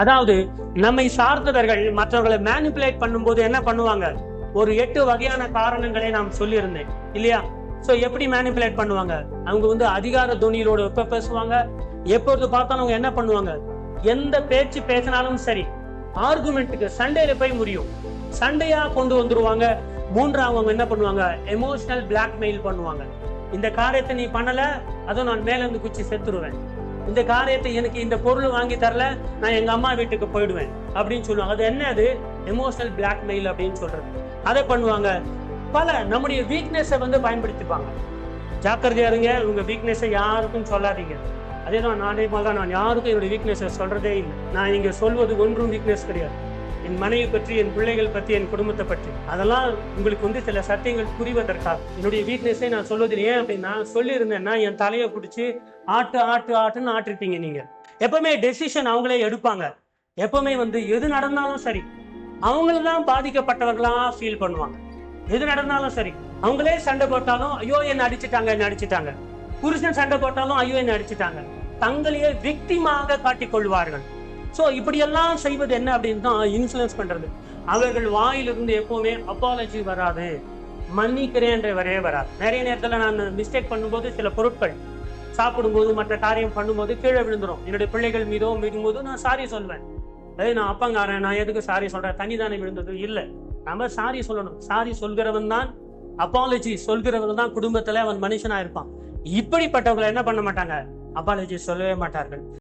அதாவது நம்மை சார்ந்தவர்கள் மற்றவர்களை மேனிப்புலேட் பண்ணும்போது என்ன பண்ணுவாங்க? ஒரு எட்டு வகையான காரணங்களை நாம் சொல்லியிருந்தேன் இல்லையா? ஸோ எப்படி மேனிப்புலேட் பண்ணுவாங்க? அவங்க வந்து அதிகார துணியிலோட எப்ப பேசுவாங்க? எப்பொழுது பார்த்தாலும் அவங்க என்ன பண்ணுவாங்க? எந்த பேச்சு பேசினாலும் சரி ஆர்குமெண்ட்டுக்கு சண்டையில போய் முடியும். சண்டையா கொண்டு வந்துருவாங்க. மூன்றாவது அவங்க என்ன பண்ணுவாங்க? எமோஷனல் பிளாக்மெயில் பண்ணுவாங்க. இந்த காரியத்தை நீ பண்ணல அதுவும் நான் மேல இருந்து குச்சி செத்துருவேன். இந்த காரியத்தை எனக்கு இந்த பொருள் வாங்கி தரல நான் எங்க அம்மா வீட்டுக்கு போயிடுவேன். அப்படின்னு சொல்லுவாங்க. அது என்ன அது? எமோஷனல் பிளாக்மெயில் அப்படின்னு சொல்றது. அதை பண்ணுவாங்க. பல நம்முடைய வீக்னஸை வந்து பயன்படுத்திப்பாங்க. ஜாக்கிரதையா இருங்க. உங்க வீக்னஸை யாருக்கும் சொல்லாதீங்க. அதே தான் நானே மாதிரி தான் நான் யாருக்கும் என்னுடைய வீக்னஸை சொல்றதே இல்லை. நான் இங்க சொல்வது ஒன்றும் வீக்னஸ் கிடையாது. என் மனைவி பற்றி என் பிள்ளைகள் பற்றி என் குடும்பத்தை பற்றி. அதெல்லாம் உங்களுக்கு வந்து சில சத்தியங்கள் புரிவதற்காக. என்னுடைய வீக்னஸை நான் சொல்வதில் ஏன் அப்படின்னா சொல்லியிருந்தேன்னா என் தலையை பிடிச்சி ஆட்டு ஆட்டு ஆட்டுன்னு ஆட்டிருப்பீங்க நீங்கள் எப்பவுமே டெசிஷன் அவங்களே எடுப்பாங்க. எப்பவுமே வந்து எது நடந்தாலும் சரி அவங்களும் தான் பாதிக்கப்பட்டவர்களாக ஃபீல் பண்ணுவாங்க. எது நடந்தாலும் சரி அவங்களே சண்டை போட்டாலும் ஐயோ என்ன அடிச்சிட்டாங்க என்ன அடிச்சிட்டாங்க. புருஷன் சண்டை போட்டாலும் ஐயோ என்ன அடிச்சிட்டாங்க. தங்களையே விக்டிமாக காட்டிக் ஸோ இப்படியெல்லாம் செய்வது என்ன அப்படின்னு தான் இன்ஃபுளுன்ஸ் பண்ணுறது அவர்கள் வாயிலிருந்து எப்போவுமே அப்பாலஜி வராது. மன்னிக்கிறேன்ற வரையே வராது. நிறைய நேரத்தில் நான் மிஸ்டேக் பண்ணும்போது சில பொருட்கள் சாப்பிடும்போது மற்ற காரியம் பண்ணும்போது கீழே விழுந்துடும் என்னுடைய பிள்ளைகள் மீதோ மீதும்போது நான் சாரி சொல்வேன். அதாவது நான் அப்பங்காரன் நான் எதுக்கு சாரி சொல்கிறேன் தனி தானே விழுந்தது? இல்லை. நம்ம சாரி சொல்லணும். சாரி சொல்கிறவன் தான் அப்பாலஜி சொல்கிறவன் தான் குடும்பத்தில் அவன் மனுஷனாக இருப்பான். இப்படிப்பட்டவங்களை என்ன பண்ண மாட்டாங்க? அப்பாலஜி சொல்லவே மாட்டார்கள்.